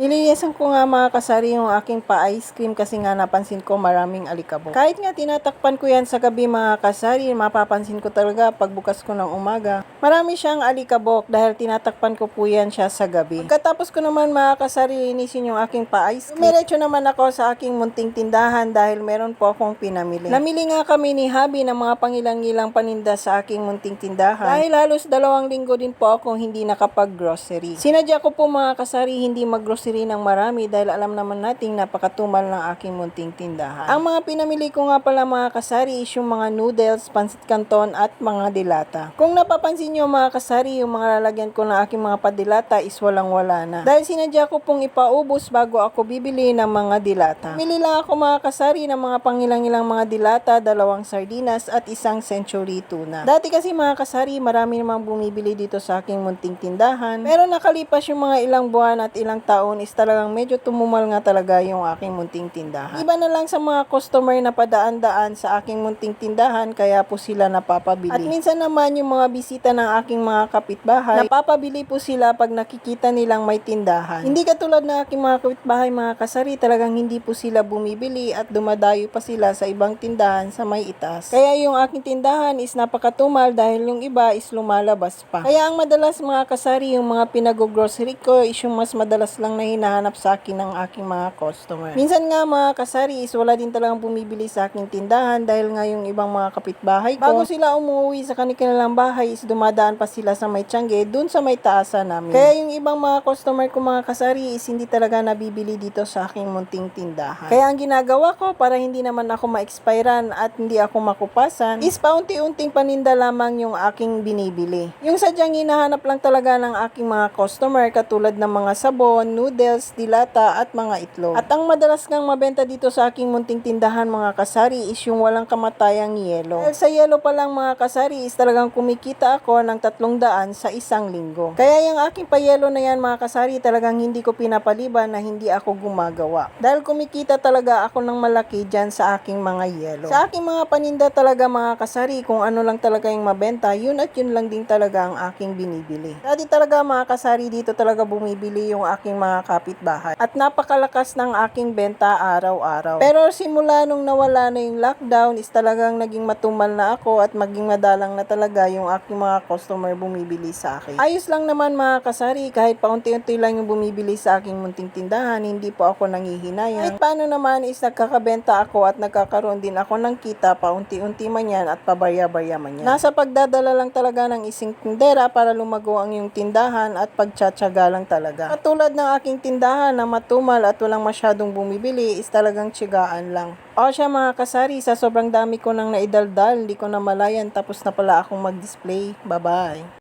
Nililiyasan ko nga mga kasari yung aking pa-ice cream kasi nga napansin ko maraming alikabok. Kahit nga tinatakpan ko yan sa gabi mga kasari, mapapansin ko talaga pagbukas ko ng umaga. Marami siyang alikabok dahil tinatakpan ko po yan siya sa gabi. Pagkatapos ko naman mga kasari, linisin yung aking pa-ice cream. Umiretso naman ako sa aking munting tindahan dahil meron po akong pinamili. Namili nga kami ni Habi ng mga pangilang-ilang paninda sa aking munting tindahan. Dahil halos dalawang linggo din po akong hindi nakapag-grocery. Sinadya ko po mga kasari hindi mag-grocery ng marami dahil alam naman nating napakatumal ng aking munting tindahan. Ang mga pinamili ko nga pala mga kasari is yung mga noodles, pansit canton at mga dilata. Kung napapansin nyo mga kasari, yung mga lalagyan ko ng aking mga padilata is walang wala na. Dahil sinadya ko pong ipaubos bago ako bibili ng mga dilata. Bili lang ako mga kasari ng mga pangilang-ilang mga dilata, dalawang sardinas at isang century tuna. Dati kasi mga kasari, marami namang bumibili dito sa aking munting tindahan. Pero nakalipas yung mga ilang buwan at ilang taon is talagang medyo tumumal nga talaga yung aking munting tindahan. Iba na lang sa mga customer na padaan-daan sa aking munting tindahan kaya po sila napapabili. At minsan naman yung mga bisita ng aking mga kapitbahay, napapabili po sila pag nakikita nilang may tindahan. Hindi katulad ng aking mga kapitbahay mga kasari, talagang hindi po sila bumibili at dumadayo pa sila sa ibang tindahan sa may itas. Kaya yung aking tindahan is napakatumal dahil yung iba is lumalabas pa. Kaya ang madalas mga kasari, yung mga pinag-grocery ko is yung mas madalas lang na hinahanap sa akin ng aking mga customer. Minsan nga mga kasari is wala din talagang bumibili sa aking tindahan dahil nga yung ibang mga kapitbahay ko, bago sila umuwi sa kanilang bahay is dumadaan pa sila sa may tiyangge dun sa may taasan namin. Kaya yung ibang mga customer ko mga kasari is hindi talaga nabibili dito sa aking munting tindahan. Kaya ang ginagawa ko para hindi naman ako ma-expirean at hindi ako makupasan is paunti-unting paninda lamang yung aking binibili. Yung sadyang hinahanap lang talaga ng aking mga customer katulad ng mga sabon, noodles, dilata at mga itlog. At ang madalas ngang mabenta dito sa aking munting tindahan mga kasari is yung walang kamatayang yelo. Dahil sa yelo pa lang mga kasari is talagang kumikita ako ng tatlong daan sa isang linggo. Kaya yung aking payelo na yan mga kasari talagang hindi ko pinapaliban na hindi ako gumagawa. Dahil kumikita talaga ako ng malaki dyan sa aking mga yelo. Sa aking mga paninda talaga mga kasari kung ano lang talaga yung mabenta yun at yun lang din talaga ang aking binibili. Dati talaga mga kasari dito talaga bumibili yung aking mga kapitbahay. At napakalakas ng aking benta araw-araw. Pero simula nung nawala na yung lockdown is talagang naging matumal na ako at maging madalang na talaga yung aking mga customer bumibili sa akin. Ayos lang naman mga kasari kahit paunti-unti lang yung bumibili sa aking munting tindahan hindi po ako nangihinayang. Kahit paano naman is nagkakabenta ako at nagkakaroon din ako ng kita paunti-unti man yan at pabarya-barya man yan. Nasa pagdadala lang talaga ng isang tindera para lumago ang iyong tindahan at pagtsatsaga lang talaga. Katulad ng aking tindahan na matumal at walang masyadong bumibili is talagang tsigaan lang. O siya mga kasari, sa sobrang dami ko nang naidaldal, hindi ko na malayan tapos na pala akong mag-display. Bye-bye!